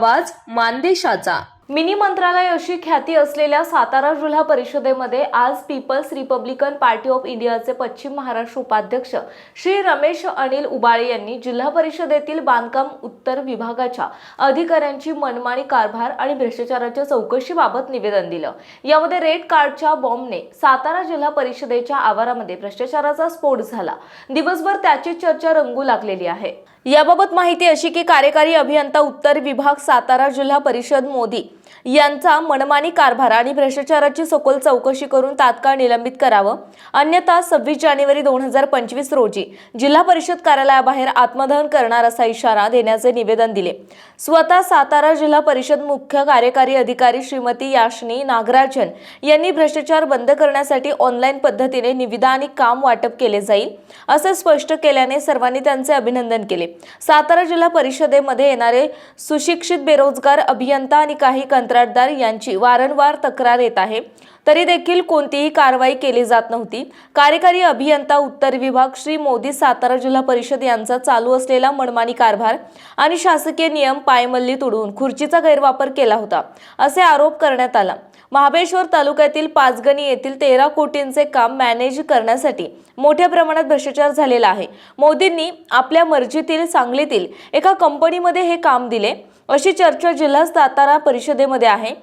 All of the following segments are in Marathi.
आवाज मानदेशाचा. मिनी मंत्रालय अशी ख्याती असलेल्या सातारा जिल्हा परिषदेमध्ये आज पीपल्स रिपब्लिकन पार्टी ऑफ इंडियाचे पश्चिम महाराष्ट्र उपाध्यक्ष श्री रमेश अनिल उबाळे यांनी जिल्हा परिषदेतील बांधकाम उत्तर विभागाच्या अधिकाऱ्यांची मनमानी कारभार आणि भ्रष्टाचाराच्या चौकशीबाबत निवेदन दिलं. यामध्ये रेड कार्डच्या बॉम्बने सातारा जिल्हा परिषदेच्या आवारामध्ये भ्रष्टाचाराचा स्फोट झाला. दिवसभर त्याची चर्चा रंगू लागलेली आहे. याबाबत माहिती अशी की कार्यकारी अभियंता उत्तर विभाग सातारा जिल्हा परिषद मोदी यांचा मनमानी कारभार आणि भ्रष्टाचाराची सखोल चौकशी करून तात्काळ निलंबित करावं. अन्यथा सव्वीस जानेवारी दोन हजार पंचवीस रोजी जिल्हा परिषद कार्यालयाबाहेर आत्मदहन करणार असा इशारा देण्याचे निवेदन दिले. स्वतः सातारा जिल्हा परिषद मुख्य कार्यकारी अधिकारी श्रीमती याशनी नागराजन यांनी भ्रष्टाचार बंद करण्यासाठी ऑनलाईन पद्धतीने निविदा आणि काम वाटप केले जाईल असे स्पष्ट केल्याने सर्वांनी त्यांचे अभिनंदन केले. सातारा जिल्हा परिषदेमध्ये येणारे सुशिक्षित बेरोजगार अभियंता आणि काही कंत्राटदार यांची वारंवार तक्रार येत आहे. तरी देखील कोणतीही कारवाई केली जात नव्हती. कार्यकारी अभियंता उत्तर विभाग श्री मोदी सातारा जिल्हा परिषद यांचा चालू असलेला मनमानी कारभार आणि शासकीय नियम पायमल्ली तुडवून खुर्चीचा गैरवापर केला होता असे आरोप करण्यात आला. महाबळेश्वर तालुक्यातील पाचगणी येथील तेरा कोटींचे काम मॅनेज करण्यासाठी मोठ्या प्रमाणात भ्रष्टाचार झालेला आहे. मोदींनी आपल्या मर्जीतील सांगलीतील एका कंपनीमध्ये हे काम दिले. अशी चर्चा जिल्हा सातारा परिषदेमध्ये आहे.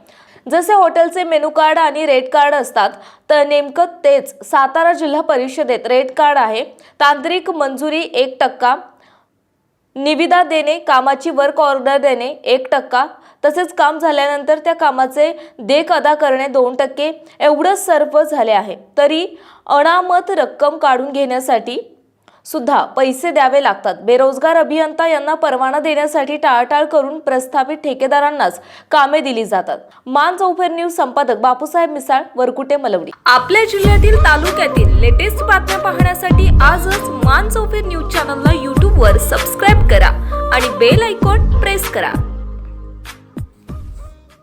जसे हॉटेलचे मेनू कार्ड आणि रेड कार्ड असतात तर नेमकं तेच सातारा जिल्हा परिषदेत रेड कार्ड आहे. तांत्रिक मंजुरी एक टक्का निविदा देणे कामाची वर्क ऑर्डर देणे एक टक्का तसेच काम झाल्यानंतर त्या कामाचे देख अदा करणे दोन टक्के एवढंच सर्व झाले आहे. तरी अनामत रक्कम काढून घेण्यासाठी सुद्धा पैसे द्यावे लागतात. बेरोजगार अभियंता यांना परवाना देण्यासाठी टाळाटाळ करून प्रस्थापित ठेकेदारांनाच कामे दिली जातात. मान चौफेर न्यूज संपादक बापूसाहेब मिसाळ वरकुटे मलवडी. आपल्या जिल्ह्यातील तालुक्यातील लेटेस्ट बातम्या पाहण्यासाठी आजच मान चौफेर न्यूज चॅनलला यूट्यूबवर सबस्क्राईब करा आणि बेल आयकॉन